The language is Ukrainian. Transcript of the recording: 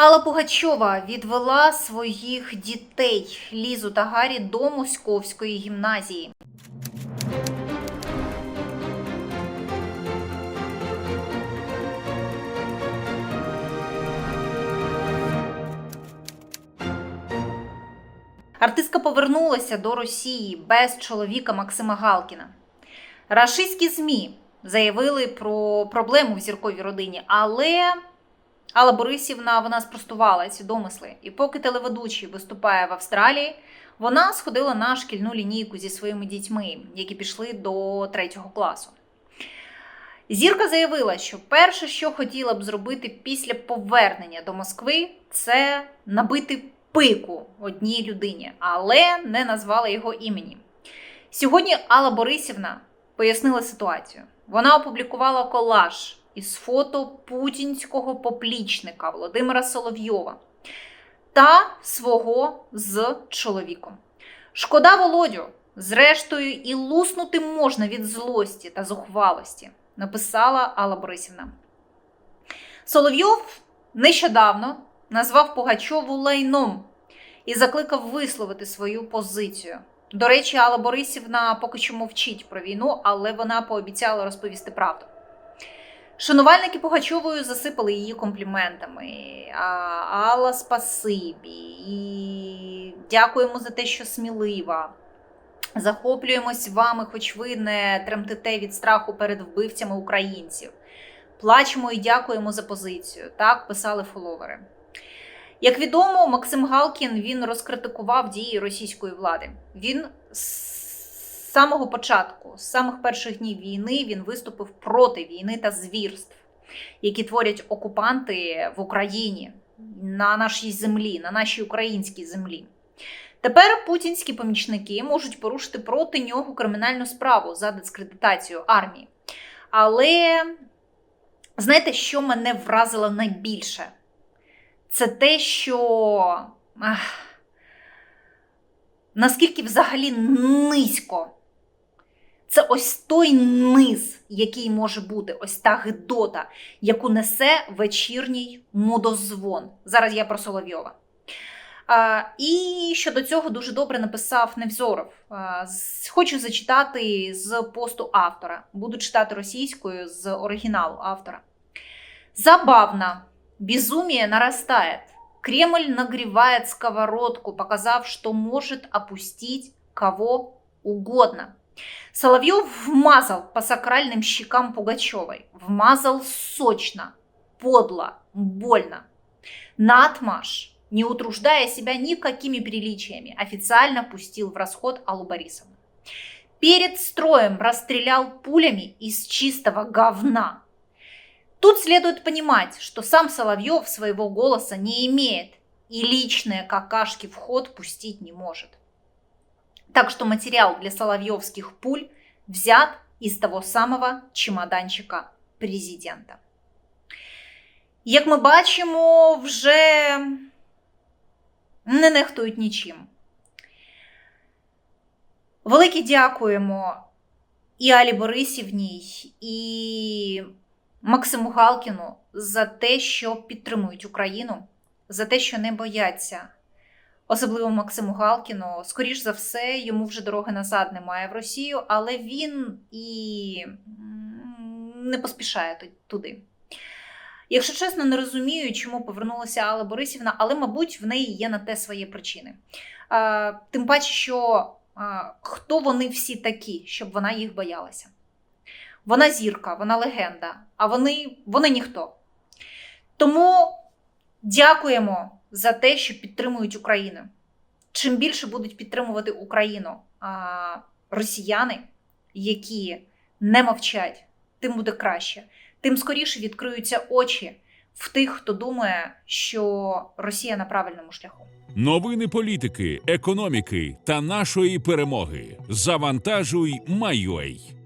Алла Пугачова відвела своїх дітей Лізу та Гаррі до Московської гімназії. Артистка повернулася до Росії без чоловіка Максима Галкіна. Рашистські ЗМІ заявили про проблему в зірковій родині, але Алла Борисівна вона спростувала ці домисли. І поки телеведучий виступає в Австралії, вона сходила на шкільну лінійку зі своїми дітьми, які пішли до третього класу. Зірка заявила, що перше, що хотіла б зробити після повернення до Москви, це набити пику одній людині, але не назвала його імені. Сьогодні Алла Борисівна пояснила ситуацію. Вона опублікувала колаж із фото путінського поплічника Володимира Соловйова та свого з чоловіком. Шкода Володю, зрештою, і луснути можна від злості та зухвалості, написала Алла Борисівна. Соловйов нещодавно назвав Пугачову лайном і закликав висловити свою позицію. До речі, Алла Борисівна поки що мовчить про війну, але вона пообіцяла розповісти правду. Шанувальники Пугачовою засипали її компліментами. А, Алла спасибі. І дякуємо за те, що смілива. Захоплюємось вами, хоч ви не тремтите від страху перед вбивцями українців. Плачемо і дякуємо за позицію. Так писали фоловери. Як відомо, Максим Галкін він розкритикував дії російської влади. Він з самого початку, з самих перших днів війни, він виступив проти війни та звірств, які творять окупанти в Україні на нашій землі, на нашій українській землі. Тепер путінські помічники можуть порушити проти нього кримінальну справу за дискредитацію армії. Але знаєте, що мене вразило найбільше? Це те, що ах, наскільки взагалі низько. Це ось той низ, який може бути, ось та гидота, яку несе вечірній мудозвон. Зараз я про Соловйова. А, і щодо цього дуже добре написав Невзоров. А, хочу зачитати з посту автора. Буду читати російською з оригіналу автора. Забавно. Безумие нарастает. Кремль нагревает сковородку, показав, что может опустить кого угодно. Соловьев вмазал по сакральным щекам Пугачевой. Вмазал сочно, подло, больно. Натмаш, не утруждая себя никакими приличиями, официально пустил в расход Аллу Борисовну. Перед строем расстрелял пулями из чистого говна. Тут следует понимать, что сам Соловьев своего голоса не имеет и личные какашки в ход пустить не может. Так что материал для соловьевских пуль взят из того самого чемоданчика президента. Як ми бачимо, вже не нехтують нічим. Велике дякуємо і Алі Борисівній, і Максиму Галкіну за те, що підтримують Україну, за те, що не бояться. Особливо Максиму Галкіну, скоріш за все, йому вже дороги назад немає в Росію, але він і не поспішає туди. Якщо чесно, не розумію, чому повернулася Алла Борисівна, але, мабуть, в неї є на те свої причини. Тим паче, що хто вони всі такі, щоб вона їх боялася. Вона зірка, вона легенда, а вони, вони ніхто. Тому дякуємо за те, що підтримують Україну. Чим більше будуть підтримувати Україну а, росіяни, які не мовчать, тим буде краще. Тим скоріше відкриються очі в тих, хто думає, що Росія на правильному шляху. Новини політики, економіки та нашої перемоги. Завантажуй, Майой.